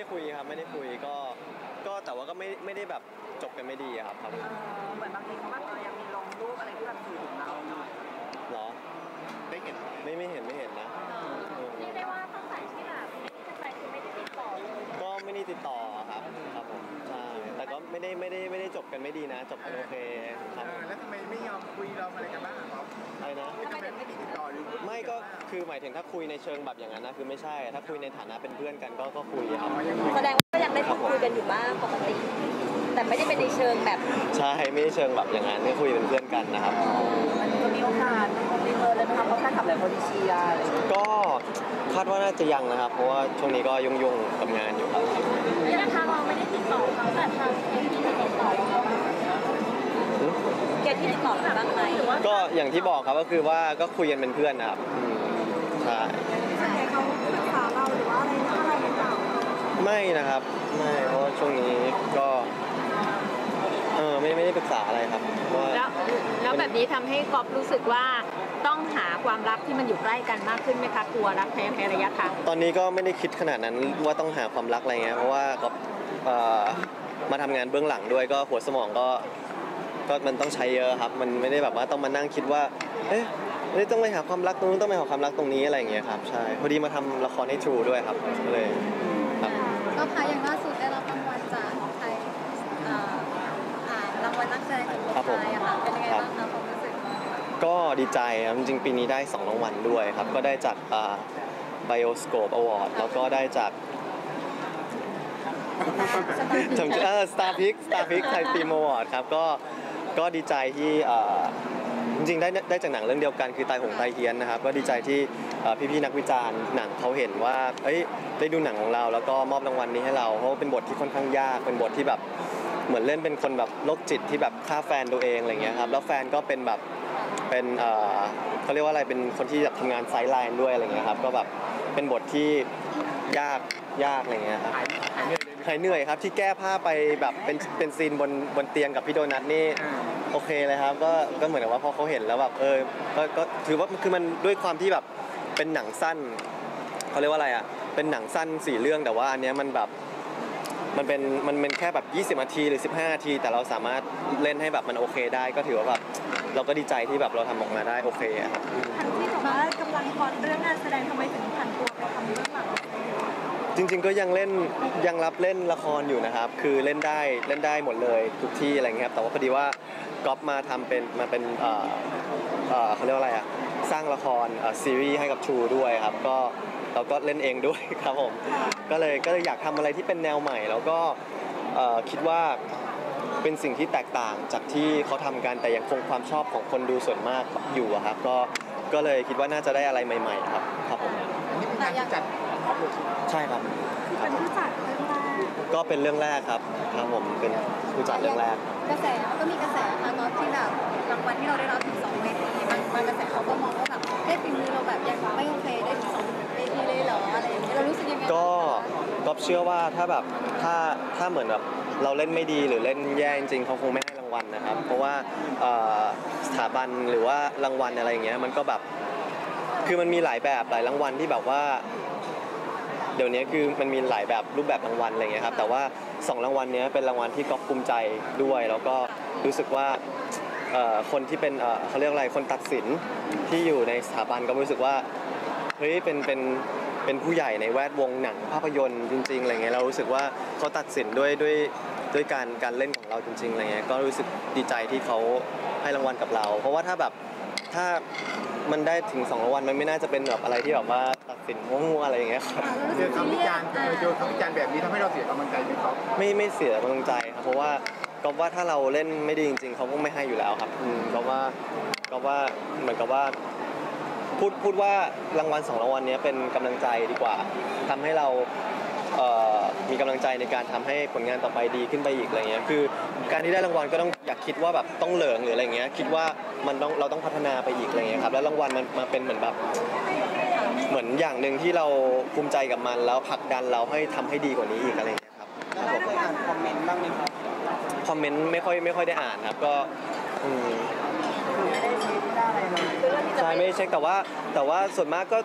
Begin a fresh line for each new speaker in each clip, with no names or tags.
ได้คุยครับไม่ได้คุยก็ก็แต่ว่าก็ไม่ไม่ได้แบบจบกันไม่ดีอะครับครับ
เออเหมือนบางทีเขาแบบเออยังมีลงรูปอะไรที่แบบสื่อถึงเราเนาะ
เหรอ
ได้เห็น
ไม่ไม่เห็นไม่เห็นนะเออ
เรียกได้ว่าตั้งแต่ที่แบบขึ้นไปคือไม่ได้ติดต่อเลย
ก็ไม่ได้ติดต่อครับครับผมใช่แต่ก็ไม่ได้ไม่ได้ไม่ได้จบกันไม่ดีนะ จบกันโอเคครับ
เออแล้วทำไมไม่ยอมคุยเราอะไรกันบ้างครับ
อะไรนะ
ทำไมไม่ติดต่อหรือ
ไม่ ก็คือหมายถึงถ้าคุยในเชิงแบบอย่างนั้นนะคือไม่ใช่ ถ้าคุยในฐานะเป็นเพื่อนกันก็ก็คุยครับ
อ๋อยังไง
แสดงว่าก็ยังได้พูดคุยกันอยู่บ้างปกติ แต่ไม่ได้เป็นในเชิงแบบ
ใช่ไม่ได้เชิงแบบอย่างนั้นก็คุยเป็นเพื่อนกันนะครับ
มันจะมีโอกาสมันคงมีเธอเลยนะคะเพราะแฟนคลับหลายคนเชียร์อะไรอย่างเงี้ย
ก็คาดว่าน่าจะยังนะครับ เพราะว่าช่วงนี้ก็ยุ่งๆกับงานอยู่ครับ
แล้วทางเราไม่ได้ติดต่อเขาแต่ทางเอที่ติดต่อเขา เกดที่ติดต่อเขาบ้างไหมหรือว่า
ก็อย่างที่บอกครับก็คือว่าก็คุยกันเป็นเพื่อนนะครับอืมใช่
ใช่เขาปรึกษาเราหรือว่าอะไรอะไรหรือเปล่า
ไม่นะครับไม่เพราะว่าช่วงนี้ก็เออไม่ไม่ได้ปรึกษาอะไรครับเพราะว่า
แล้วแล้วแบบนี้ทำให้กอบรู้สึกว่าต้องหาความรักที่มันอยู่ใกล้กันมากขึ้นไหมคะกลัวรักแพ้แพ้ระยะทาง
ตอนนี้ก็ไม่ได้คิดขนาดนั้นว่าต้องหาความรักอะไรเงี้ยเพราะว่าก็เอ่อมาทำงานเบื้องหลังด้วยก็หัวสมองก็ ก็มันต้องใช้เยอะครับ มันไม่ได้แบบว่าต้องมานั่งคิดว่าเอ๊ะเอ๊ะต้องไปหาความรักตรงนู้นต้องไปหาความรักตรงนี้อะไรอย่างเงี้ยครับใช่พอดีมาทำละครให้ True ด้วยครับก็เลยครับ
ก็ค่ะอย่างล่าสุดได้รับรางวัลจากไทยอ่าอ่ารางวัลนักแสดงหญิงคนไทยอะค่ะเป็นยังไงบ้างคะความรู้สึก
ก็ดีใจครับจริงๆปีนี้ได้2รางวัลด้วยครับ ก็ได้จากอ่า Bioscope Award แล้วก็ได้จากจำชื่อเออ Star Pick Star Pick Thai Film Award ครับก็ ก็ดีใจที่จริงๆได้ได้จากหนังเรื่องเดียวกันคือตายหงตายเฮียนนะครับก็ดีใจที่พี่ๆนักวิจารณ์หนังเขาเห็นว่าเอ้ยได้ดูหนังของเรา แล้วก็มอบรางวัลนี้ให้เราเพราะว่าเป็นบทที่ค่อนข้างยากเป็นบทที่แบบเหมือนเล่นเป็นคนแบบโรคจิตที่แบบฆ่าแฟนตัวเองอะไรเงี้ยครับแล้วแฟนก็เป็นแบบเป็นเอ่อเขาเรียกว่าอะไรเป็นคนที่แบบทำงานไซด์ไลน์ด้วยอะไรเงี้ยครับก็แบบเป็นบทที่ยากยากอะไรเงี้ยครับ หายเหนื่อยครับที่แก้ผ้าไปแบบเป็นเป็นซีนบนบนเตียงกับพี่โดนัทนี่โอเคเลยครับก็ก็เหมือนกับว่าพอเขาเห็นแล้วแบบเออก็ก็ถือว่าคือมันด้วยความที่แบบเป็นหนังสั้นเขาเรียกว่าอะไรอะเป็นหนังสั้นสี่เรื่องแต่ว่าอันเนี้ยมันแบบมันเป็นมันเป็นแค่แบบ20นาทีหรือ 15นาที แต่เราสามารถเล่นให้แบบมันโอเคได้ก็ถือว่าแบบเราก็ดีใจที่แบบเราทำออกมาได้โอเคอะครับ
ทันที่บอกว่ากำลังพอนเรื่องงานแสดงทำไมถึงผันตัวไปทำเรื่องหลัง
จริง ๆ ก็ยังเล่นยังรับเล่นละครอยู่นะครับ คือเล่นได้เล่นได้หมดเลยทุกที่อะไรเงี้ยครับแต่ว่าพอดีว่าก๊อฟมาทำเป็นมาเป็นเอ่อเอ่อเขาเรียกว่าอะไรอะสร้างละครเอ่อซีรีส์ให้กับ True ด้วยครับก็เราก็เล่นเองด้วย ครับผมก็เลยก็เลยอยากทำอะไรที่เป็นแนวใหม่ แล้วก็เอ่อคิดว่าเป็นสิ่งที่แตกต่างจากที่เขาทำกันแต่ยังคงความชอบของคนดูส่วนมากอยู่อะครับก็ก็เลยคิดว่าน่าจะได้อะไรใหม่ ๆ ครับครับผม
อันนี้เป็นการที่จัด ออฟเลย
ใช่ครับ
เป็นผู้จัดเรื่องแรก
ก็เป็นเรื่องแรกครับครับผมเป็นผู้จัดเรื่องแรก
กระแสก็มีกระแสค่ะน็อตที่แบบรางวัลที่เราได้รับถึงสองเวทีบางบางกระแสเขาก็มองว่าแบบเฮ้ยฝีมือเราแบบยังไม่โอเคได้ถึงสองเวทีเลยเหรออะไรอย่างเงี้ยเรารู้สึกยังไง
ก็ก็เชื่อว่าถ้าแบบถ้าถ้าเหมือนแบบเราเล่นไม่ดีหรือเล่นแย่จริงๆเขาคงไม่ให้รางวัลนะครับ เพราะว่าเอ่อสถาบันหรือว่ารางวัลอะไรอย่างเงี้ยมันก็แบบคือมันมีหลายแบบหลายรางวัลที่แบบว่าเดี๋ยวนี้คือมันมีหลายแบบรูปแบบรางวัลอะไรเงี้ยครับแต่ว่าสองรางวัลเนี้ยเป็นรางวัลที่ก๊อฟภูมิใจด้วย แล้วก็รู้สึกว่าคนที่เป็นเขาเรียกอะไรคนตัดสินที่อยู่ในสถาบันก็รู้สึกว่าเฮ้ยเป็นเป็นเป็นผู้ใหญ่ในแวดวงหนังภาพยนตร์จริงๆอะไรเงี้ยเรารู้สึกว่าเขาตัดสินด้วยด้วยด้วยการการเล่นของเราจริงๆอะไรเงี้ยก็รู้สึกดีใจที่เขาให้รางวัลกับเรา เพราะว่าถ้าแบบถ้า มันได้ถึงสองรางวัลมันไม่น่าจะเป็นแบบอะไรที่แบบว่าตัดสินมั่วๆอะไรอย่างเงี้ยครับ
เจอคำวิจารณ์เออเจอคำวิจารณ์แบบนี้ทำให้เราเสียกำลังใจไหมครับ
ไม่ไม่เสียกำลังใจครับเพราะว่าก็ว่าถ้าเราเล่นไม่ดีจริง ๆเขาก็ไม่ให้อยู่แล้วครับอืมก็ว่าก็ว่าเหมือนกับว่า พูดพูดว่ารางวัลสองรางวัลเนี้ยเป็นกำลังใจดีกว่าทำให้เราเอ่อ มีกำลังใจในการทำให้ผลงานต่อไปดีขึ้นไปอีกอะไรเงี้ยคือ การที่ได้รางวัลก็ต้องอยากคิดว่าแบบต้องเหลิงหรืออะไรเงี้ยคิดว่ามันต้องเราต้องพัฒนาไปอีกอะไรเงี้ยครับแล้วรางวัลมันมาเป็นเหมือนแบบเหมือนอย่างหนึ่งที่เราภูมิใจกับมันแล้วผลักดันเราให้ทำให้ดีกว่านี้อีกอะไรเงี้ยครับ
แล้วได้เคยอ่านคอมเมนต์บ้างไหมครับ
คอมเมนต์ไม่ค่อยไม่ค่อยได้อ่านครับก็อืม
คือไม่ได้เช็คไม่ได้อะไรเลย
ใช่ไม่ได้เช็คแต่ว่าแต่ว่าส่วนมากก็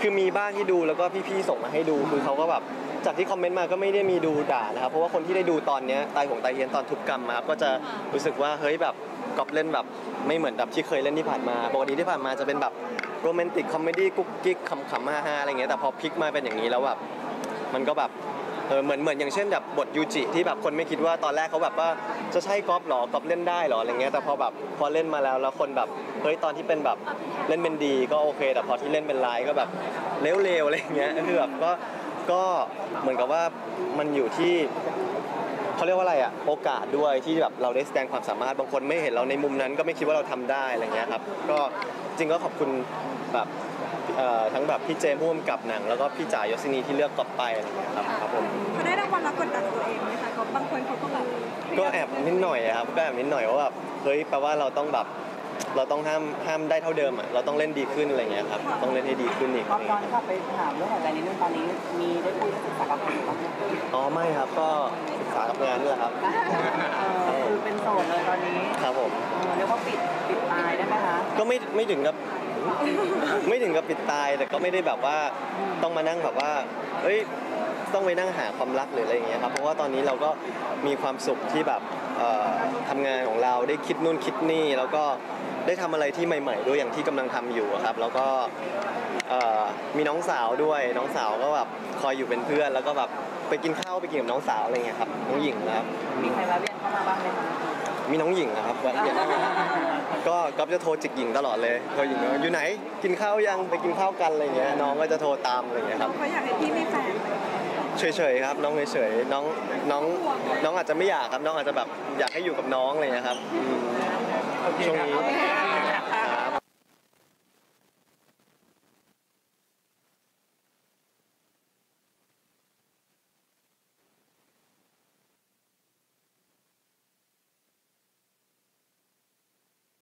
คือมีบ้างที่ดูแล้วก็พี่ๆส่งมาให้ดูคือเขาก็แบบจากที่คอมเมนต์มาก็ไม่ได้มีดูด่านะครับเพราะว่าคนที่ได้ดูตอนเนี้ยตายหงตายเฮียนตอนทุบกรรมมาครับก็จะรู้สึกว่าเฮ้ยแบบกอบเล่นแบบไม่เหมือนแบบที่เคยเล่นที่ผ่านมาปกติที่ผ่านมาจะเป็นแบบโรแมนติกคอมเมดี้กุ๊กกิ๊กขำๆฮาๆอะไรเงี้ยแต่พอพลิกมาเป็นอย่างนี้แล้วแบบมันก็แบบ เออเหมือนเหมือนอย่างเช่นแบบบทยูจิที่แบบคนไม่คิดว่าตอนแรกเขาแบบว่าจะใช่กอล์ฟหรอกอล์ฟเล่นได้หรออะไรเงี้ยแต่พอแบบพอเล่นมาแล้วแล้วคนแบบเฮ้ยตอนที่เป็นแบบเล่นเป็นดีก็โอเค แต่พอที่เล่นเป็นร้ายก็แบบเลวๆอะไรเงี้ยคือแบบก็ก็เหมือนกับว่ามันอยู่ที่เขาเรียกว่าอะไรอะโอกาสด้วยที่แบบเราได้แสดงความสามารถบางคนไม่เห็นเราในมุมนั้น ก็ไม่คิดว่าเราทำได้อะไรเงี้ยครับ ก็จริงก็ขอบคุณแบบ ทั้งแบบพี่เจมส์ผู้กำกับหนัง แล้วก็พี่จ่ายยศินีที่เลือกกอบไปอะไรเงี้ยครับครับผม
เขาได้รางวัลแล้วกดดันตัวเองไหมคะก็บางคนเขาก็แบบ
ก็แอบนิดหน่อยอะครับก็แอบนิดหน่อยว่าแบบเฮ้ยแปลว่าเราต้องแบบเราต้องห้ามห้ามได้เท่าเดิมอะเราต้องเล่นดีขึ้นอะไรเงี้ยครับต้องเล่นให้ดีขึ้นอีก
รอบย้อนกลับไปถามเรื่องหัวใจนิดนึงตอนนี้มีได้คุยกับศึกษากับใครบ้างไหม
อ๋อไม่ครับก็ศึกษากับงานนี่แหละครับ
เออคือเป็นโสดเลยตอนนี้
ครับผม
เออเรียกว่าปิดปิดตายได้ไหมคะ
ก็ไม่ไม่ถึงกับ ไม่ถึงกับปิดตายแต่ก็ไม่ได้แบบว่าต้องมานั่งแบบว่าเอ้ยต้องไปนั่งหาความรักหรืออะไรอย่างเงี้ยครับเพราะว่าตอนนี้เราก็มีความสุขที่แบบเอ่อทำงานของเราได้คิดนู่นคิดนี่ แล้วก็ได้ทำอะไรที่ใหม่ ๆ ด้วยอย่างที่กำลังทำอยู่อะครับ แล้วก็เอ่อมีน้องสาวด้วยน้องสาวก็แบบคอยอยู่เป็นเพื่อน แล้วก็แบบไปกินข้าวไปกินกับน้องสาวอะไรเงี้ยครับน้องหญิงนะครับ
มีใครแวะเวียนเข้ามาบ้างไหมคะ
มีน้องหญิงนะครับแวะเวียนเข้ามา ก็ก๊อฟจะโทรจิกหญิงตลอดเลยโทรหญิงว่าอยู่ไหน กินข้าวยังไปกินข้าวกันอะไรเงี้ยน้องก็จะโทรตามอะไรเงี้ยครับ
เขาอยากให้พี่มีแฟน
เฉยๆครับ น้องเฉยๆน้องน้องน้องอาจจะไม่อยากครับน้องอาจจะแบบอยากให้อยู่กับน้องอะไรเงี้ยครับอืมช่วงนี้